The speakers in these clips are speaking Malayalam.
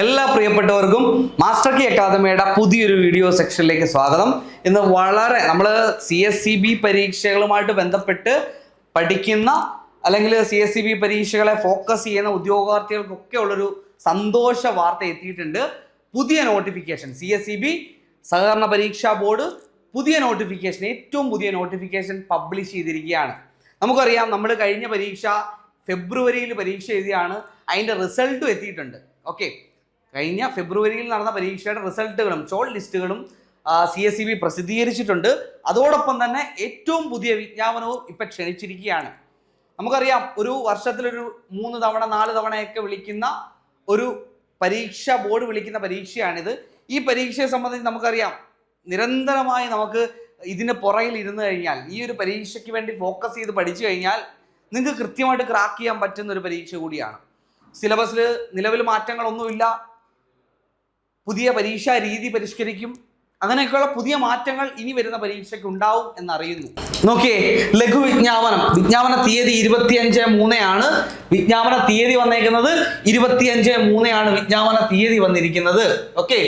എല്ലാ പ്രിയപ്പെട്ടവർക്കും മാസ്റ്റർ കി അക്കാദമിയുടെ പുതിയൊരു വീഡിയോ സെക്ഷനിലേക്ക് സ്വാഗതം. ഇന്ന് വളരെ നമ്മൾ സി എസ് സി ബി പരീക്ഷകളുമായിട്ട് ബന്ധപ്പെട്ട് പഠിക്കുന്ന അല്ലെങ്കിൽ സി എസ് സി ബി പരീക്ഷകളെ ഫോക്കസ് ചെയ്യുന്ന ഉദ്യോഗാർത്ഥികൾക്കൊക്കെ ഉള്ളൊരു സന്തോഷ വാർത്ത എത്തിയിട്ടുണ്ട്. പുതിയ notification C S C B സഹകരണ പരീക്ഷാ ബോർഡ് പുതിയ നോട്ടിഫിക്കേഷൻ ഏറ്റവും പുതിയ നോട്ടിഫിക്കേഷൻ പബ്ലിഷ് ചെയ്തിരിക്കുകയാണ്. നമുക്കറിയാം നമ്മൾ കഴിഞ്ഞ പരീക്ഷ ഫെബ്രുവരിയിൽ പരീക്ഷ എഴുതിയാണ്. അതിന്റെ റിസൾട്ടും എത്തിയിട്ടുണ്ട്. ഓക്കെ കഴിഞ്ഞ ഫെബ്രുവരിയിൽ നടന്ന പരീക്ഷയുടെ റിസൾട്ടുകളും ഷോർട്ട് ലിസ്റ്റുകളും സി എസ് സി ബി പ്രസിദ്ധീകരിച്ചിട്ടുണ്ട്. അതോടൊപ്പം തന്നെ ഏറ്റവും പുതിയ വിജ്ഞാപനവും ഇപ്പം ക്ഷണിച്ചിരിക്കുകയാണ്. നമുക്കറിയാം ഒരു വർഷത്തിലൊരു മൂന്ന് തവണ നാല് തവണയൊക്കെ വിളിക്കുന്ന ഒരു പരീക്ഷ ബോർഡ് വിളിക്കുന്ന പരീക്ഷയാണിത്. ഈ പരീക്ഷയെ സംബന്ധിച്ച് നമുക്കറിയാം നിരന്തരമായി നമുക്ക് ഇതിന് പുറകിൽ ഇരുന്ന് കഴിഞ്ഞാൽ ഈ ഒരു പരീക്ഷയ്ക്ക് വേണ്ടി ഫോക്കസ് ചെയ്ത് പഠിച്ചു കഴിഞ്ഞാൽ നിങ്ങൾക്ക് കൃത്യമായിട്ട് ക്രാക്ക് ചെയ്യാൻ പറ്റുന്ന ഒരു പരീക്ഷ കൂടിയാണ്. സിലബസിൽ നിലവിൽ മാറ്റങ്ങളൊന്നുമില്ല. പുതിയ പരീക്ഷാ രീതി പരിഷ്കരിക്കും. അങ്ങനെയൊക്കെയുള്ള പുതിയ മാറ്റങ്ങൾ ഇനി വരുന്ന പരീക്ഷയ്ക്ക് ഉണ്ടാവും എന്നറിയുന്നു. നോക്കിയേ ലഘു വിജ്ഞാപനം. വിജ്ഞാപന തീയതി ഇരുപത്തിയഞ്ച് ആണ്. വിജ്ഞാപന തീയതി വന്നേക്കുന്നത് ഇരുപത്തിയഞ്ച് ആണ് വിജ്ഞാപന തീയതി വന്നിരിക്കുന്നത്. ഓക്കെ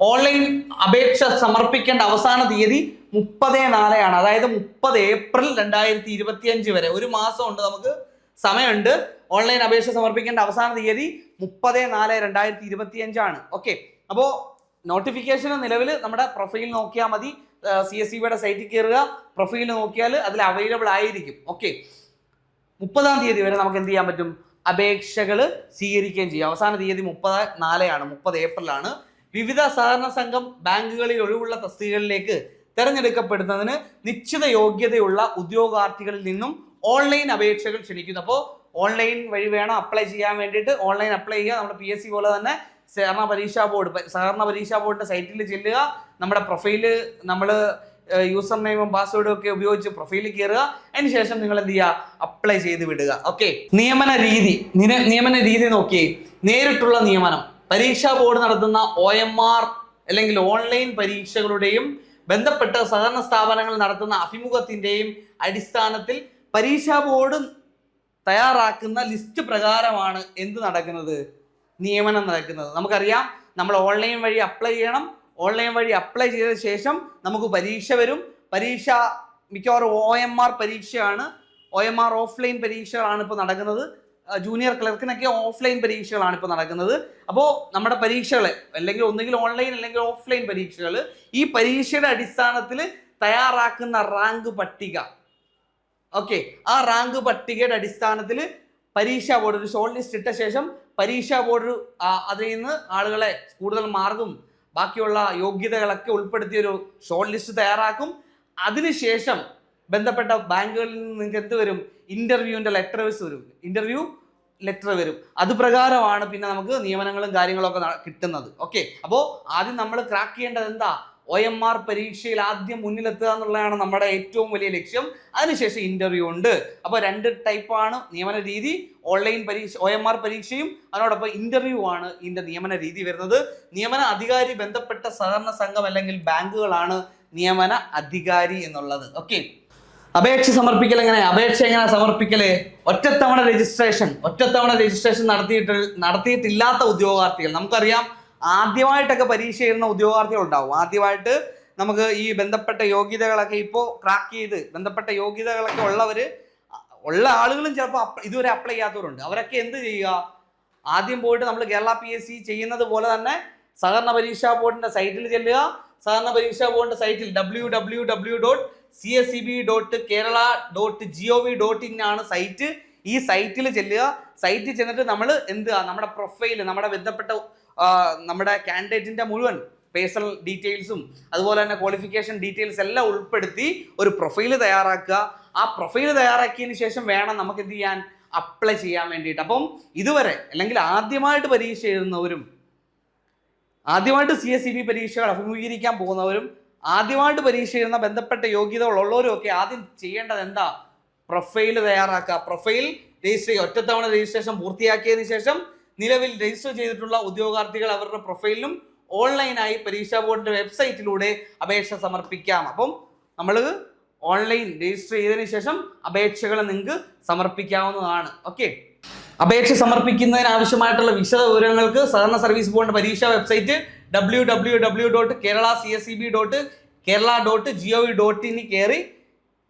ഓൺലൈൻ അപേക്ഷ സമർപ്പിക്കേണ്ട അവസാന തീയതി മുപ്പത് നാലാണ് അതായത് മുപ്പത് ഏപ്രിൽ രണ്ടായിരത്തി ഇരുപത്തിയഞ്ച് വരെ. ഒരു മാസം ഉണ്ട് നമുക്ക്. സമയമുണ്ട്. ഓൺലൈൻ അപേക്ഷ സമർപ്പിക്കേണ്ട അവസാന തീയതി മുപ്പത് നാല് രണ്ടായിരത്തി ഇരുപത്തി അഞ്ചാണ് ഓക്കെ അപ്പോൾ നോട്ടിഫിക്കേഷൻ നിലവിൽ നമ്മുടെ പ്രൊഫൈൽ നോക്കിയാൽ മതി. സി എസ് സിയുടെ സൈറ്റിൽ കയറുക പ്രൊഫൈൽ നോക്കിയാൽ അതിൽ അവൈലബിൾ ആയിരിക്കും. ഓക്കെ മുപ്പതാം തീയതി വരെ നമുക്ക് എന്ത് ചെയ്യാൻ പറ്റും? അപേക്ഷകൾ സ്വീകരിക്കുകയും ചെയ്യും. അവസാന തീയതി മുപ്പത് നാലെയാണ് മുപ്പത് ഏപ്രിലാണ് വിവിധ സഹകരണ സംഘം ബാങ്കുകളിൽ ഒഴിവുള്ള തസ്തികകളിലേക്ക് തിരഞ്ഞെടുക്കപ്പെടുന്നതിന് നിശ്ചിത യോഗ്യതയുള്ള ഉദ്യോഗാർത്ഥികളിൽ നിന്നും ഓൺലൈൻ അപേക്ഷകൾ ക്ഷണിക്കുന്നു. അപ്പോൾ ഓൺലൈൻ വഴി വേണം അപ്ലൈ ചെയ്യാൻ വേണ്ടിയിട്ട്. ഓൺലൈൻ അപ്ലൈ ചെയ്യുക. നമ്മുടെ പി പോലെ തന്നെ സഹകരണ പരീക്ഷാ ബോർഡ് സഹകരണ പരീക്ഷാ ബോർഡിന്റെ സൈറ്റിൽ ചെല്ലുക. നമ്മുടെ പ്രൊഫൈൽ നമ്മൾ യൂസർ നെയിമും പാസ്വേഡും ഒക്കെ ഉപയോഗിച്ച് പ്രൊഫൈലിൽ കയറുക അതിനുശേഷം നിങ്ങൾ എന്ത് ചെയ്യുക? അപ്ലൈ ചെയ്ത് വിടുക. ഓക്കെ നിയമന രീതി. നിയമന രീതി നോക്കിയേ. നേരിട്ടുള്ള നിയമനം. പരീക്ഷാ ബോർഡ് നടത്തുന്ന ഒ എം ആർ അല്ലെങ്കിൽ ഓൺലൈൻ പരീക്ഷകളുടെയും ബന്ധപ്പെട്ട സഹകരണ സ്ഥാപനങ്ങൾ നടത്തുന്ന അഭിമുഖത്തിന്റെയും അടിസ്ഥാനത്തിൽ പരീക്ഷാ ബോർഡ് തയ്യാറാക്കുന്ന ലിസ്റ്റ് പ്രകാരമാണ് എന്ത് നടക്കുന്നത്? നിയമനം നടക്കുന്നത്. നമുക്കറിയാം നമ്മൾ ഓൺലൈൻ വഴി അപ്ലൈ ചെയ്യണം. ഓൺലൈൻ വഴി അപ്ലൈ ചെയ്ത ശേഷം നമുക്ക് പരീക്ഷ വരും. പരീക്ഷ മിക്കവാറും ഒ എം ആർ പരീക്ഷയാണ്. ഒ എം ആർ ഓഫ്ലൈൻ പരീക്ഷകളാണ് ഇപ്പോൾ നടക്കുന്നത്. ജൂനിയർ ക്ലർക്കിനൊക്കെ ഓഫ്ലൈൻ പരീക്ഷകളാണ് ഇപ്പോൾ നടക്കുന്നത്. അപ്പോൾ നമ്മുടെ പരീക്ഷകൾ അല്ലെങ്കിൽ ഒന്നുകിൽ ഓൺലൈൻ അല്ലെങ്കിൽ ഓഫ്ലൈൻ പരീക്ഷകൾ ഈ പരീക്ഷയുടെ അടിസ്ഥാനത്തിൽ തയ്യാറാക്കുന്ന റാങ്ക് പട്ടിക. ഓക്കെ ആ റാങ്ക് പട്ടികയുടെ അടിസ്ഥാനത്തിൽ പരീക്ഷ ബോർഡ് ഒരു ഷോർട്ട് ലിസ്റ്റ് ഇട്ട ശേഷം പരീക്ഷാ ബോർഡ് അതിൽ നിന്ന് ആളുകളെ കൂടുതൽ മാർക്കും ബാക്കിയുള്ള യോഗ്യതകളൊക്കെ ഉൾപ്പെടുത്തിയ ഒരു ഷോർട്ട് ലിസ്റ്റ് തയ്യാറാക്കും. അതിനുശേഷം ബന്ധപ്പെട്ട ബാങ്കുകളിൽ നിന്ന് നിങ്ങൾക്ക് എന്ത് വരും? ഇന്റർവ്യൂവിന്റെ ലെറ്റർസ് വരും. ഇന്റർവ്യൂ ലെറ്റർ വരും. അത് പ്രകാരമാണ് പിന്നെ നമുക്ക് നിയമനങ്ങളും കാര്യങ്ങളൊക്കെ കിട്ടുന്നത്. ഓക്കെ അപ്പോൾ ആദ്യം നമ്മൾ ക്രാക്ക് ചെയ്യേണ്ടത് എന്താ? ഒ എം ആർ പരീക്ഷയിൽ ആദ്യം മുന്നിലെത്തുക എന്നുള്ളതാണ് നമ്മുടെ ഏറ്റവും വലിയ ലക്ഷ്യം. അതിനുശേഷം ഇന്റർവ്യൂ ഉണ്ട്. അപ്പോൾ രണ്ട് ടൈപ്പാണ് നിയമന രീതി. ഓൺലൈൻ പരീക്ഷ ഒ എം ആർ പരീക്ഷയും അതിനോടൊപ്പം ഇന്റർവ്യൂ ആണ് ഇതിന്റെ നിയമന രീതി വരുന്നത്. നിയമന അധികാരി ബന്ധപ്പെട്ട സഹകരണ സംഘം അല്ലെങ്കിൽ ബാങ്കുകളാണ് നിയമന അധികാരി എന്നുള്ളത്. ഓക്കെ അപേക്ഷ സമർപ്പിക്കൽ എങ്ങനെ? അപേക്ഷ എങ്ങനെ സമർപ്പിക്കൽ? ഒറ്റത്തവണ രജിസ്ട്രേഷൻ ഒറ്റത്തവണ രജിസ്ട്രേഷൻ നടത്തിയിട്ട് നടത്തിയിട്ടില്ലാത്ത ഉദ്യോഗാർത്ഥികൾ. നമുക്കറിയാം ആദ്യമായിട്ടൊക്കെ പരീക്ഷ എഴുതുന്ന ഉദ്യോഗാർത്ഥികൾ ഉണ്ടാവും ആദ്യമായിട്ട് നമുക്ക് ഈ ബന്ധപ്പെട്ട യോഗ്യതകളൊക്കെ ഇപ്പോൾ ക്രാക്ക് ചെയ്ത് ബന്ധപ്പെട്ട യോഗ്യതകളൊക്കെ ഉള്ളവർ ഉള്ള ആളുകളും ചിലപ്പോൾ ഇതുവരെ അപ്ലൈ ചെയ്യാത്തവരുണ്ട്. അവരൊക്കെ എന്ത് ചെയ്യുക? ആദ്യം പോയിട്ട് നമ്മൾ കേരള പി എസ് സി ചെയ്യുന്നത് പോലെ തന്നെ സഹകരണ പരീക്ഷാ ബോർഡിന്റെ സൈറ്റിൽ ചെല്ലുക. സഹകരണ പരീക്ഷാ ബോർഡിന്റെ സൈറ്റിൽ W W W dot C S C B dot Kerala dot G O V dot in ആണ് സൈറ്റ്. ഈ സൈറ്റിൽ ചെല്ലുക. സൈറ്റിൽ ചെന്നിട്ട് നമ്മൾ എന്ത് നമ്മുടെ പ്രൊഫൈൽ നമ്മുടെ ബന്ധപ്പെട്ട നമ്മുടെ കാൻഡിഡേറ്റിന്റെ മുഴുവൻ പേഴ്സണൽ ഡീറ്റെയിൽസും അതുപോലെ തന്നെ ക്വാളിഫിക്കേഷൻ ഡീറ്റെയിൽസ് എല്ലാം ഉൾപ്പെടുത്തി ഒരു പ്രൊഫൈൽ തയ്യാറാക്കുക. ആ പ്രൊഫൈൽ തയ്യാറാക്കിയതിന് ശേഷം വേണം നമുക്ക് എന്ത് ചെയ്യാൻ? അപ്ലൈ ചെയ്യാൻ വേണ്ടിയിട്ട്. അപ്പം ഇതുവരെ അല്ലെങ്കിൽ ആദ്യമായിട്ട് പരീക്ഷ എഴുതുന്നവരും ആദ്യമായിട്ട് സി എസ് സി ബി പരീക്ഷകൾ അഭിമുഖീകരിക്കാൻ പോകുന്നവരും ആദ്യമായിട്ട് പരീക്ഷ എഴുതുന്ന ബന്ധപ്പെട്ട യോഗ്യതകളുള്ളവരും ഒക്കെ ആദ്യം ചെയ്യേണ്ടത് എന്താ? പ്രൊഫൈൽ തയ്യാറാക്കുക. പ്രൊഫൈൽ രജിസ്റ്റർ ചെയ്യുക. ഒറ്റത്തവണ രജിസ്ട്രേഷൻ പൂർത്തിയാക്കിയതിന് ശേഷം നിലവിൽ രജിസ്റ്റർ ചെയ്തിട്ടുള്ള ഉദ്യോഗാർത്ഥികൾ അവരുടെ പ്രൊഫൈലിലും ഓൺലൈനായി പരീക്ഷാ ബോർഡിന്റെ വെബ്സൈറ്റിലൂടെ അപേക്ഷ സമർപ്പിക്കാം. അപ്പം നമ്മൾ ഓൺലൈൻ രജിസ്റ്റർ ചെയ്തതിന് ശേഷം അപേക്ഷകൾ നിങ്ങൾക്ക് സമർപ്പിക്കാവുന്നതാണ്. ഓക്കെ? അപേക്ഷ സമർപ്പിക്കുന്നതിന് ആവശ്യമായിട്ടുള്ള വിശദ വിവരങ്ങൾക്ക് സഹകരണ സർവീസ് ബോർഡിന്റെ പരീക്ഷാ website W W W dot Kerala C S C B dot Kerala dot G O V dot ഇനി കയറി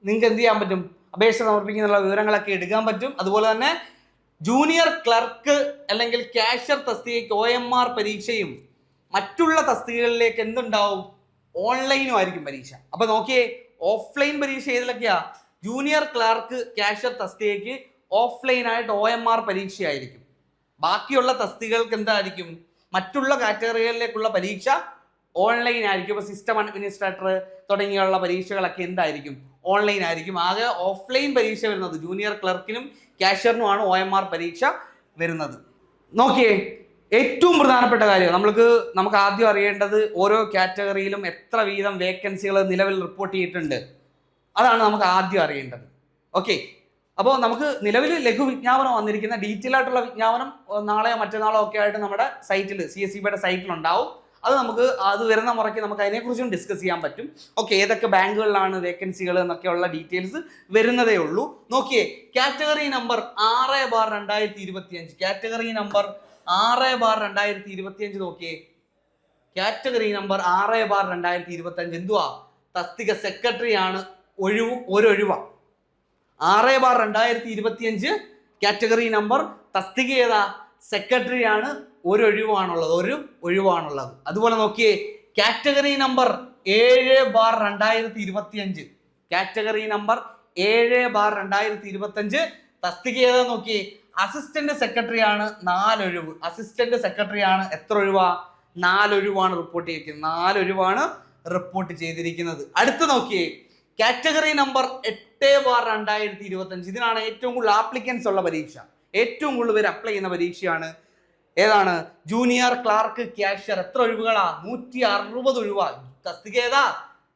നിങ്ങൾക്ക് എന്ത് ചെയ്യാൻ പറ്റും? അപേക്ഷ സമർപ്പിക്കുന്നതിനുള്ള വിവരങ്ങളൊക്കെ എടുക്കാൻ പറ്റും. അതുപോലെ തന്നെ ജൂനിയർ ക്ലർക്ക് അല്ലെങ്കിൽ ക്യാഷ്യർ തസ്തികയ്ക്ക് ഒ എം ആർ പരീക്ഷയും മറ്റുള്ള തസ്തികകളിലേക്ക് എന്തുണ്ടാവും? ഓൺലൈനും ആയിരിക്കും പരീക്ഷ. അപ്പൊ നോക്കിയേ ഓഫ്ലൈൻ പരീക്ഷ ഏതിലൊക്കെയാ? ജൂനിയർ ക്ലർക്ക് ക്യാഷ്യർ തസ്തികയ്ക്ക് ഓഫ്ലൈൻ ആയിട്ട് ഒ എം ആർ പരീക്ഷയായിരിക്കും. ബാക്കിയുള്ള തസ്തികകൾക്ക് എന്തായിരിക്കും? മറ്റുള്ള കാറ്റഗറികളിലേക്കുള്ള പരീക്ഷ ഓൺലൈൻ ആയിരിക്കും. ഇപ്പോൾ സിസ്റ്റം അഡ്മിനിസ്ട്രേറ്റർ തുടങ്ങിയുള്ള പരീക്ഷകളൊക്കെ എന്തായിരിക്കും? ഓൺലൈൻ ആയിരിക്കും. ആകെ ഓഫ്ലൈൻ പരീക്ഷ വരുന്നത്. ജൂനിയർ ക്ലർക്കിനും ക്യാഷ്യറിനുമാണ് ഒ എം ആർ പരീക്ഷ വരുന്നത്. നോക്കിയേ ഏറ്റവും പ്രധാനപ്പെട്ട കാര്യം. നമ്മൾക്ക് നമുക്ക് ആദ്യം അറിയേണ്ടത് ഓരോ കാറ്റഗറിയിലും എത്ര വീതം വേക്കൻസികൾ നിലവിൽ റിപ്പോർട്ട് ചെയ്തിട്ടുണ്ട്. അതാണ് നമുക്ക് ആദ്യം അറിയേണ്ടത്. ഓക്കെ അപ്പോൾ നമുക്ക് നിലവിൽ ലഘു വിജ്ഞാപനം വന്നിരിക്കുന്ന ഡീറ്റെയിൽ ആയിട്ടുള്ള വിജ്ഞാപനം നാളെയോ മറ്റന്നാളോ ഒക്കെ ആയിട്ട് നമ്മുടെ സൈറ്റിൽ സി എസ് സി ബിയുടെ സൈറ്റിൽ ഉണ്ടാവും അത് നമുക്ക് അത് വരുന്ന മുറയ്ക്ക് നമുക്ക് അതിനെക്കുറിച്ചും ഡിസ്കസ് ചെയ്യാൻ പറ്റും. ഓക്കെ ഏതൊക്കെ ബാങ്കുകളിലാണ് വേക്കൻസികൾ എന്നൊക്കെയുള്ള ഡീറ്റെയിൽസ് വരുന്നതേ ഉള്ളൂ. നോക്കിയേ കാറ്റഗറി നമ്പർ ആറ് ബാർ രണ്ടായിരത്തി ഇരുപത്തി അഞ്ച് കാറ്റഗറി നമ്പർ ആറ് ബാർ രണ്ടായിരത്തി ഇരുപത്തി അഞ്ച് നോക്കിയേ. കാറ്റഗറി നമ്പർ ആറ് ബാർ രണ്ടായിരത്തി ഇരുപത്തി അഞ്ച് എന്തുവാ? തസ്തിക സെക്രട്ടറി ആണ് ഒഴിവ് ഒരൊഴിവ. ആറ് ബാർ രണ്ടായിരത്തി ഇരുപത്തി അഞ്ച് കാറ്റഗറി നമ്പർ തസ്തിക ഏതാ? സെക്രട്ടറി ആണ് ഒരു ഒഴിവാണുള്ളത് ഒരു ഒഴിവാണുള്ളത്. അതുപോലെ നോക്കിയേ കാറ്റഗറി നമ്പർ ഏഴ് ബാർ രണ്ടായിരത്തി ഇരുപത്തി അഞ്ച് കാറ്റഗറി നമ്പർ ഏഴ് ബാർ രണ്ടായിരത്തി ഇരുപത്തി അഞ്ച് തസ്തിക ഏതാ നോക്കിയേ അസിസ്റ്റന്റ് സെക്രട്ടറി ആണ് നാലൊഴിവ്. അസിസ്റ്റന്റ് സെക്രട്ടറി ആണ് എത്ര ഒഴിവാ? നാലൊഴിവാണ് റിപ്പോർട്ട് ചെയ്തിരിക്കുന്നത്. നാലൊഴിവാണ് റിപ്പോർട്ട് ചെയ്തിരിക്കുന്നത്. അടുത്ത് നോക്കിയേ കാറ്റഗറി നമ്പർ എട്ട് ബാർ രണ്ടായിരത്തി ഇരുപത്തി അഞ്ച് ഇതിനാണ് ഏറ്റവും കൂടുതൽ ആപ്ലിക്കൻസ് ഉള്ള പരീക്ഷ. ഏറ്റവും കൂടുതൽ പേര് അപ്ലൈ ചെയ്യുന്ന പരീക്ഷയാണ് ഏതാണ്? ജൂനിയർ ക്ലാർക്ക് ക്യാഷ്യർ എത്ര ഒഴിവുകളാ? നൂറ്റി അറുപത് ഒഴിവാ. തസ്തിക ഏതാ?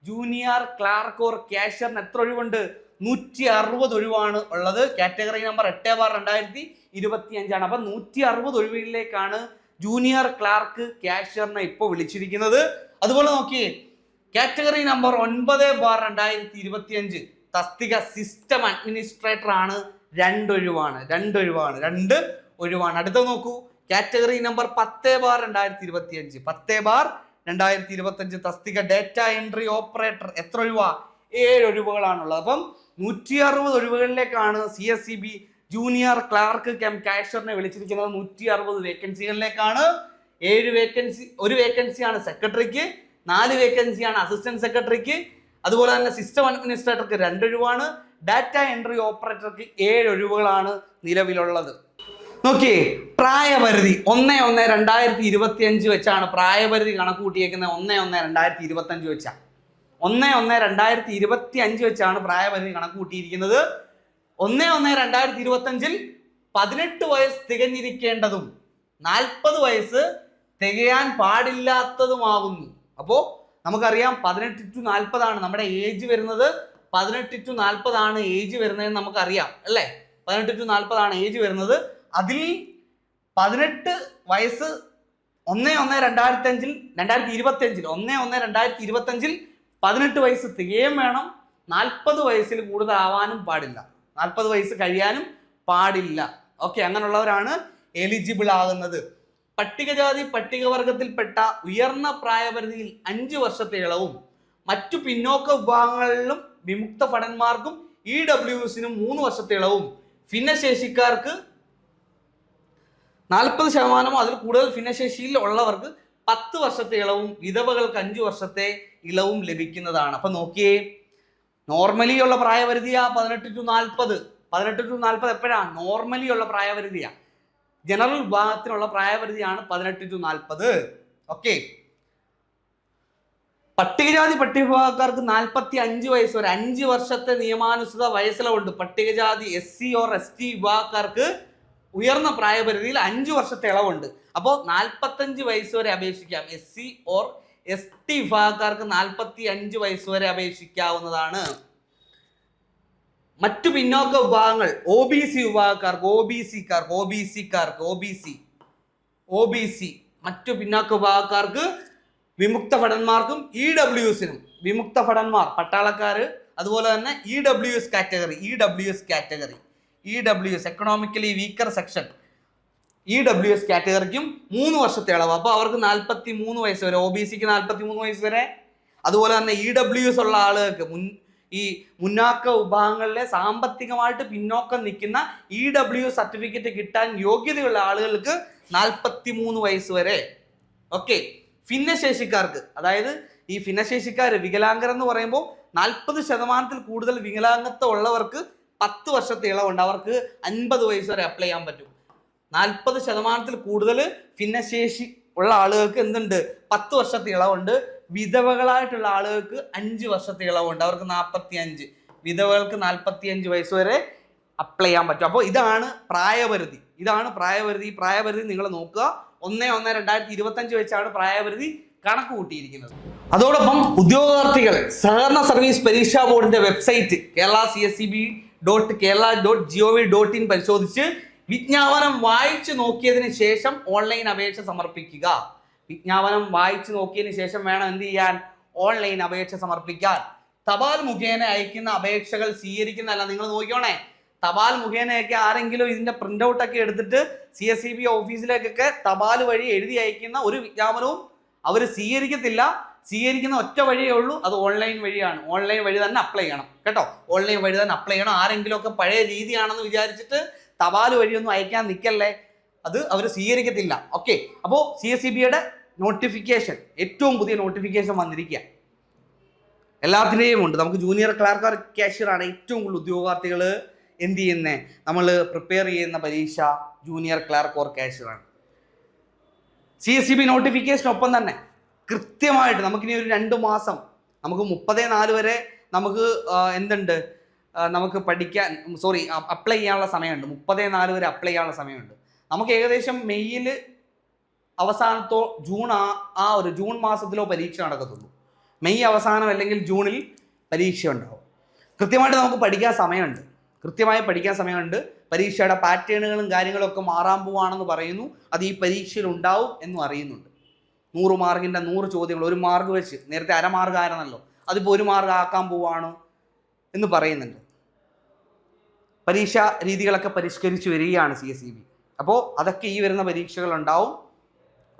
ജൂനിയർ ക്ലാർക്ക് ഓർ ക്യാഷ്യറിന് എത്ര ഒഴിവുണ്ട്? നൂറ്റി അറുപത് ഒഴിവാണ് ഉള്ളത്. കാറ്റഗറി നമ്പർ എട്ട് ബാർ രണ്ടായിരത്തി ഇരുപത്തി അഞ്ചാണ് അപ്പൊ നൂറ്റി അറുപത് ഒഴിവുകളിലേക്കാണ് ജൂനിയർ ക്ലാർക്ക് ക്യാഷ്യറിനെ ഇപ്പോൾ വിളിച്ചിരിക്കുന്നത്. അതുപോലെ നോക്കിയേ. കാറ്റഗറി നമ്പർ ഒൻപത് ബാർ രണ്ടായിരത്തി ഇരുപത്തി അഞ്ച് തസ്തിക സിസ്റ്റം അഡ്മിനിസ്ട്രേറ്റർ ആണ്. രണ്ടൊഴിവാണ് രണ്ടൊഴിവാണ് രണ്ട് ഒഴിവാണ്. അടുത്ത നോക്കൂ. കാറ്റഗറി നമ്പർ പത്ത് ബാർ രണ്ടായിരത്തി ഇരുപത്തി അഞ്ച് പത്ത് ബാർ രണ്ടായിരത്തി ഇരുപത്തി അഞ്ച് തസ്തിക ഡേറ്റ എൻട്രി ഓപ്പറേറ്റർ എത്ര ഒഴിവ ഏഴ് ഒഴിവുകളാണുള്ളത്. അപ്പം നൂറ്റി അറുപത് ഒഴിവുകളിലേക്കാണ് C S C B junior clerk came കാഷ്യറിനെ വിളിച്ചിരിക്കുന്നത്. നൂറ്റി അറുപത് വേക്കൻസികളിലേക്കാണ് ഏഴ് വേക്കൻസി ഒരു വേക്കൻസിയാണ് സെക്രട്ടറിക്ക് നാല് വേക്കൻസിയാണ് അസിസ്റ്റന്റ് സെക്രട്ടറിക്ക് അതുപോലെ തന്നെ സിസ്റ്റം അഡ്മിനിസ്ട്രേറ്റർക്ക് രണ്ടൊഴിവാണ് ഡാറ്റ എൻട്രി ഓപ്പറേറ്റർക്ക് ഏഴ് ഒഴിവുകളാണ് നിലവിലുള്ളത്. നോക്കിയേ പ്രായപരിധി ഒന്ന് ഒന്ന് രണ്ടായിരത്തി ഇരുപത്തി അഞ്ച് വെച്ചാണ് പ്രായപരിധി കണക്ക് കൂട്ടിയേക്കുന്നത് ഒന്ന് ഒന്ന് രണ്ടായിരത്തി ഇരുപത്തി അഞ്ച് വെച്ചാ. ഒന്ന് ഒന്ന് രണ്ടായിരത്തി ഇരുപത്തി അഞ്ച് വെച്ചാണ് പ്രായപരിധി കണക്ക് കൂട്ടിയിരിക്കുന്നത് ഒന്ന് ഒന്ന് രണ്ടായിരത്തി ഇരുപത്തി അഞ്ചിൽ പതിനെട്ട് വയസ്സ് തികഞ്ഞിരിക്കേണ്ടതും നാൽപ്പത് വയസ്സ് തികയാൻ പാടില്ലാത്തതുമാകുന്നു. അപ്പോൾ നമുക്കറിയാം പതിനെട്ട് ടു നാൽപ്പതാണ് നമ്മുടെ ഏജ് വരുന്നത്. പതിനെട്ട് ടു നാൽപ്പതാണ് ഏജ് വരുന്നതെന്ന് നമുക്കറിയാം അല്ലേ? പതിനെട്ട് ടു നാൽപ്പതാണ് ഏജ് വരുന്നത്. അതിൽ പതിനെട്ട് വയസ്സ് ഒന്ന് ഒന്ന് രണ്ടായിരത്തി അഞ്ചിൽ രണ്ടായിരത്തി ഇരുപത്തി അഞ്ചിൽ ഒന്ന് ഒന്ന് രണ്ടായിരത്തി ഇരുപത്തി അഞ്ചിൽ പതിനെട്ട് വയസ്സ് തികയും വേണം. നാൽപ്പത് വയസ്സിൽ കൂടുതലാവാനും പാടില്ല. നാൽപ്പത് വയസ്സ് കഴിയാനും പാടില്ല. ഓക്കെ അങ്ങനെയുള്ളവരാണ് എലിജിബിൾ ആകുന്നത്. പട്ടികജാതി പട്ടികവർഗത്തിൽപ്പെട്ട ഉയർന്ന പ്രായപരിധിയിൽ അഞ്ച് വർഷത്തെ ഇളവും മറ്റു പിന്നോക്ക വിഭാഗങ്ങളിലും വിമുക്ത ഭടന്മാർക്കും ഇ ഡബ്ല്യു എസിനും മൂന്ന് വർഷത്തെ ഇളവും. ഭിന്നശേഷിക്കാർക്ക് നാൽപ്പത് ശതമാനമോ അതിൽ കൂടുതൽ ഭിന്നശേഷിയിൽ ഉള്ളവർക്ക് പത്ത് വർഷത്തെ ഇളവും വിധവകൾക്ക് അഞ്ച് വർഷത്തെ ഇളവും ലഭിക്കുന്നതാണ്. അപ്പൊ നോക്കിയേ നോർമലി ഉള്ള പ്രായപരിധിയാ പതിനെട്ട് ടു നാൽപ്പത് പതിനെട്ട് ടു നാൽപ്പത് എപ്പോഴാണ് നോർമലി ഉള്ള പ്രായപരിധിയാ. ജനറൽ വിഭാഗത്തിനുള്ള പ്രായപരിധിയാണ് പതിനെട്ട് ടു നാൽപ്പത് ഓക്കെ പട്ടികജാതി പട്ടികവിഭാഗക്കാർക്ക് നാൽപ്പത്തി അഞ്ച് വയസ്സ് വരെ അഞ്ച് വർഷത്തെ നിയമാനുസൃത വയസ്സിലുണ്ട് പട്ടികജാതി S C or S T വിഭാഗക്കാർക്ക് ഉയർന്ന പ്രായപരിധിയിൽ അഞ്ച് വർഷത്തെ ഇളവുണ്ട്. അപ്പോൾ നാൽപ്പത്തഞ്ച് വയസ്സ് വരെ അപേക്ഷിക്കാം. S C or S T വിഭാഗക്കാർക്ക് നാൽപ്പത്തി അഞ്ച് വയസ്സ് വരെ അപേക്ഷിക്കാവുന്നതാണ്. മറ്റു പിന്നോക്ക വിഭാഗങ്ങൾ ഒ ബി സി വിഭാഗക്കാർക്ക് ഒ ബി സിക്കാർക്ക് O B സിക്കാർക്ക് O B C O B C മറ്റു പിന്നോക്ക വിഭാഗക്കാർക്ക് വിമുക്ത ഭടന്മാർക്കും ഇ ഡബ്ല്യു എസിനും വിമുക്ത ഭടന്മാർ പട്ടാളക്കാർ അതുപോലെ തന്നെ E W S category E W S category E W S economically weaker section E W S കാറ്റഗറിക്കും മൂന്ന് വർഷത്തെ ഇളവ് അപ്പോൾ അവർക്ക് നാൽപ്പത്തി മൂന്ന് വയസ്സ് വരെ ഒ ബി സിക്ക് നാൽപ്പത്തി മൂന്ന് വയസ്സ് വരെ. അതുപോലെ തന്നെ ഇ ഡബ്ല്യു എസ് ഉള്ള ആളുകൾക്ക് മുൻ ഈ മുന്നാക്ക വിഭാഗങ്ങളിലെ സാമ്പത്തികമായിട്ട് പിന്നോക്കം നിൽക്കുന്ന ഇ ഡബ്ല്യു സർട്ടിഫിക്കറ്റ് കിട്ടാൻ യോഗ്യതയുള്ള ആളുകൾക്ക് നാൽപ്പത്തി മൂന്ന് വയസ്സ് വരെ. ഓക്കെ ഭിന്നശേഷിക്കാർക്ക് അതായത് ഈ ഭിന്നശേഷിക്കാർ വികലാംഗർ എന്ന് പറയുമ്പോൾ നാൽപ്പത് ശതമാനത്തിൽ കൂടുതൽ വികലാംഗത്വം ഉള്ളവർക്ക് പത്ത് വർഷത്തെ ഇളവുണ്ട്. അവർക്ക് അൻപത് വയസ്സ് വരെ അപ്ലൈ ചെയ്യാൻ പറ്റും. നാൽപ്പത് ശതമാനത്തിൽ കൂടുതൽ ഭിന്നശേഷി ഉള്ള ആളുകൾക്ക് എന്തുണ്ട്? പത്ത് വർഷത്തെ ഇളവുണ്ട്. വിധവകളായിട്ടുള്ള ആളുകൾക്ക് അഞ്ച് വർഷത്തെ ഇളവുണ്ട്. അവർക്ക് നാൽപ്പത്തി അഞ്ച് വിധവകൾക്ക് നാൽപ്പത്തി അഞ്ച് വയസ്സ് വരെ അപ്ലൈ ചെയ്യാൻ പറ്റും. അപ്പോൾ ഇതാണ് പ്രായപരിധി. ഇതാണ് പ്രായപരിധി. പ്രായപരിധി നിങ്ങൾ നോക്കുക. ഒന്ന് ഒന്ന് രണ്ടായിരത്തി ഇരുപത്തഞ്ച് വെച്ചാണ് പ്രായപരിധി കണക്ക് കൂട്ടിയിരിക്കുന്നത്. അതോടൊപ്പം ഉദ്യോഗാർത്ഥികൾ സഹകരണ സർവീസ് പരീക്ഷാ ബോർഡിന്റെ website Kerala C S C B dot Kerala dot G O V dot in പരിശോധിച്ച് വിജ്ഞാപനം വായിച്ചു നോക്കിയതിന് ശേഷം ഓൺലൈൻ അപേക്ഷ സമർപ്പിക്കുക. വിജ്ഞാപനം വായിച്ചു നോക്കിയതിന് ശേഷം വേണം എന്ത് ചെയ്യാൻ? ഓൺലൈൻ അപേക്ഷ സമർപ്പിക്കാൻ. തപാൽ മുഖേന അയക്കുന്ന അപേക്ഷകൾ സ്വീകരിക്കുന്നതല്ല. നിങ്ങൾ നോക്കിയോണേ തപാൽ മുഖേനയൊക്കെ ആരെങ്കിലും ഇതിന്റെ പ്രിന്റ് ഔട്ട് ഒക്കെ എടുത്തിട്ട് സി എസ് സി ബി ഓഫീസിലേക്കൊക്കെ തപാൽ വഴി എഴുതി അയക്കുന്ന ഒരു വിജ്ഞാപനവും അവർ സ്വീകരിക്കത്തില്ല. സ്വീകരിക്കുന്ന ഒറ്റ വഴിയേ ഉള്ളൂ. അത് ഓൺലൈൻ വഴിയാണ്. ഓൺലൈൻ വഴി തന്നെ അപ്ലൈ ചെയ്യണം. കേട്ടോ? ഓൺലൈൻ വഴി തന്നെ അപ്ലൈ ചെയ്യണം. ആരെങ്കിലുമൊക്കെ പഴയ രീതിയാണെന്ന് വിചാരിച്ചിട്ട് തപാൽ വഴിയൊന്നും അയക്കാൻ നിൽക്കല്ലേ അത് അവർ സ്വീകരിക്കത്തില്ല. ഓക്കെ അപ്പോൾ സി എസ് സി ബിയുടെ നോട്ടിഫിക്കേഷൻ ഏറ്റവും പുതിയ നോട്ടിഫിക്കേഷൻ വന്നിരിക്കുക. എല്ലാത്തിന്റെയും ഉണ്ട്. നമുക്ക് ജൂനിയർ ക്ലാർക്ക് കാഷ്യർ ആണ് ഏറ്റവും കൂടുതൽ ഉദ്യോഗാർത്ഥികൾ എന്ത് ചെയ്യുന്നത് നമ്മൾ പ്രിപ്പയർ ചെയ്യുന്ന പരീക്ഷ ജൂനിയർ ക്ലാർക്ക് ഓർ കാഷ്യർ ആണ്. സി എസ് സി ബി നോട്ടിഫിക്കേഷനൊപ്പം തന്നെ. കൃത്യമായിട്ട് നമുക്കിനി ഒരു രണ്ട് മാസം നമുക്ക് മുപ്പതേ നാല് വരെ നമുക്ക് എന്തുണ്ട്? നമുക്ക് പഠിക്കാൻ സോറി അപ്ലൈ ചെയ്യാനുള്ള സമയമുണ്ട്. മുപ്പതേ നാല് വരെ അപ്ലൈ ചെയ്യാനുള്ള സമയമുണ്ട്. നമുക്ക് ഏകദേശം മെയ്യിൽ അവസാനത്തോ ജൂൺ ആ ആ ഒരു ജൂൺ മാസത്തിലോ പരീക്ഷ നടക്കത്തുള്ളൂ. മെയ് അവസാനം അല്ലെങ്കിൽ ജൂണിൽ പരീക്ഷ ഉണ്ടാവും. കൃത്യമായിട്ട് നമുക്ക് പഠിക്കാൻ സമയമുണ്ട്. കൃത്യമായി പഠിക്കാൻ സമയമുണ്ട്. പരീക്ഷയുടെ പാറ്റേണുകളും കാര്യങ്ങളും ഒക്കെ മാറാൻ പോവാണെന്ന് പറയുന്നു. അത് ഈ പരീക്ഷയിൽ ഉണ്ടാവും എന്നും അറിയുന്നുണ്ട്. നൂറ് മാർക്കിന്റെ നൂറ് ചോദ്യങ്ങൾ ഒരു മാർക്ക് വെച്ച് നേരത്തെ അരമാർഗമായിരുന്നല്ലോ അതിപ്പോൾ ഒരു മാർഗ് ആക്കാൻ പോവാണ് എന്ന് പറയുന്നുണ്ട്. പരീക്ഷാ രീതികളൊക്കെ പരിഷ്കരിച്ച് വരികയാണ് സി എസ് ഇ ബി അപ്പോൾ അതൊക്കെ ഈ വരുന്ന പരീക്ഷകൾ ഉണ്ടാവും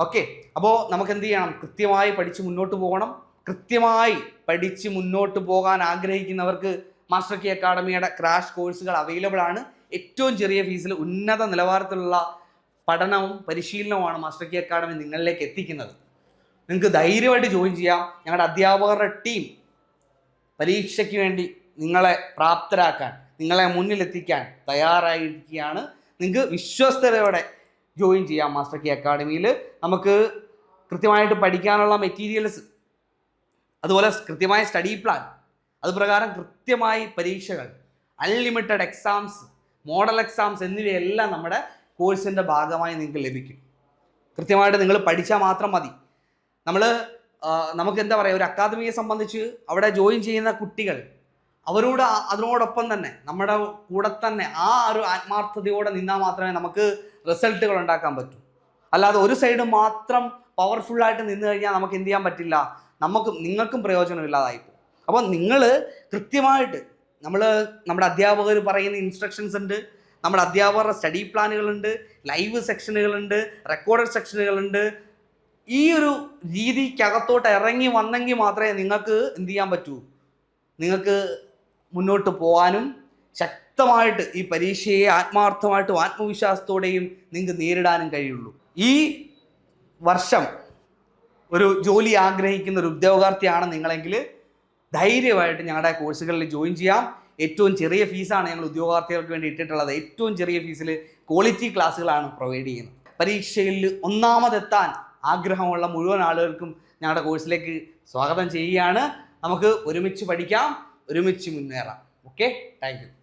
ഓക്കെ അപ്പോൾ നമുക്ക് എന്ത് ചെയ്യണം കൃത്യമായി പഠിച്ച് മുന്നോട്ട് പോകണം. കൃത്യമായി പഠിച്ച് മുന്നോട്ട് പോകാൻ ആഗ്രഹിക്കുന്നവർക്ക് മാസ്റ്റർ കി അക്കാഡമിയുടെ ക്രാഷ് കോഴ്സുകൾ അവൈലബിൾ ആണ് ഏറ്റവും ചെറിയ ഫീസിൽ ഉന്നത നിലവാരത്തിലുള്ള പഠനവും പരിശീലനവുമാണ് മാസ്റ്റർ കി അക്കാഡമി നിങ്ങളിലേക്ക് എത്തിക്കുന്നത്. നിങ്ങൾക്ക് ധൈര്യമായിട്ട് ജോയിൻ ചെയ്യാം. ഞങ്ങളുടെ അധ്യാപകരുടെ ടീം പരീക്ഷയ്ക്ക് വേണ്ടി നിങ്ങളെ പ്രാപ്തരാക്കാൻ നിങ്ങളെ മുന്നിലെത്തിക്കാൻ തയ്യാറായിരിക്കുകയാണ്. നിങ്ങൾക്ക് വിശ്വസ്തതയോടെ ജോയിൻ ചെയ്യാം മാസ്റ്റർ കി അക്കാഡമിയിൽ നമുക്ക് കൃത്യമായിട്ട് പഠിക്കാനുള്ള മെറ്റീരിയൽസ് അതുപോലെ കൃത്യമായ സ്റ്റഡി പ്ലാൻ അതുപ്രകാരം കൃത്യമായി പരീക്ഷകൾ അൺലിമിറ്റഡ് എക്സാംസ് മോഡൽ എക്സാംസ് എന്നിവയെല്ലാം നമ്മുടെ കോഴ്സിന്റെ ഭാഗമായി നിങ്ങൾക്ക് ലഭിക്കും. കൃത്യമായിട്ട് നിങ്ങൾ പഠിച്ചാൽ മാത്രം മതി. നമ്മൾ നമുക്ക് എന്താ പറയുക ഒരു അക്കാദമിയെ സംബന്ധിച്ച് അവിടെ ജോയിൻ ചെയ്യുന്ന കുട്ടികൾ അവരോട് അതിനോടൊപ്പം തന്നെ നമ്മുടെ കൂടെ തന്നെ ആ ഒരു ആത്മാർത്ഥതയോടെ നിന്നാൽ മാത്രമേ നമുക്ക് റിസൾട്ടുകൾ ഉണ്ടാക്കാൻ പറ്റൂ. അല്ലാതെ ഒരു സൈഡ് മാത്രം പവർഫുള്ളായിട്ട് നിന്ന് കഴിഞ്ഞാൽ നമുക്ക് എന്ത് ചെയ്യാൻ പറ്റില്ല. നമുക്കും നിങ്ങൾക്കും പ്രയോജനമില്ലാതായി പോകും. അപ്പോൾ നിങ്ങൾ കൃത്യമായിട്ട് നമ്മൾ നമ്മുടെ അധ്യാപകർ പറയുന്ന ഇൻസ്ട്രക്ഷൻസ് ഉണ്ട്. നമ്മുടെ അധ്യാപകരുടെ സ്റ്റഡി പ്ലാനുകളുണ്ട് ലൈവ് സെക്ഷനുകളുണ്ട് റെക്കോർഡഡ് സെക്ഷനുകളുണ്ട്. ഈ ഒരു രീതിക്കകത്തോട്ട് ഇറങ്ങി വന്നെങ്കിൽ മാത്രമേ നിങ്ങൾക്ക് എന്ത് ചെയ്യാൻ പറ്റൂ? നിങ്ങൾക്ക് മുന്നോട്ട് പോകാനും ശക്തമായിട്ട് ഈ പരീക്ഷയെ ആത്മാർത്ഥമായിട്ടും ആത്മവിശ്വാസത്തോടെയും നിങ്ങൾക്ക് നേരിടാനും കഴിയുള്ളൂ. ഈ വർഷം ഒരു ജോലി ആഗ്രഹിക്കുന്ന ഒരു ഉദ്യോഗാർത്ഥിയാണ് നിങ്ങളെങ്കിൽ ധൈര്യമായിട്ട് ഞങ്ങളുടെ കോഴ്സുകളിൽ ജോയിൻ ചെയ്യാം. ഏറ്റവും ചെറിയ ഫീസാണ് ഞങ്ങൾ ഉദ്യോഗാർത്ഥികൾക്ക് വേണ്ടി ഇട്ടിട്ടുള്ളത്. ഏറ്റവും ചെറിയ ഫീസിൽ ക്വാളിറ്റി ക്ലാസ്സുകളാണ് പ്രൊവൈഡ് ചെയ്യുന്നത്. പരീക്ഷയിൽ ഒന്നാമതെത്താൻ ആഗ്രഹമുള്ള മുഴുവൻ ആളുകൾക്കും ഞങ്ങളുടെ കോഴ്സിലേക്ക് സ്വാഗതം ചെയ്യുകയാണ്. നമുക്ക് ഒരുമിച്ച് പഠിക്കാം ഒരുമിച്ച് മുന്നേറാം. Okay thank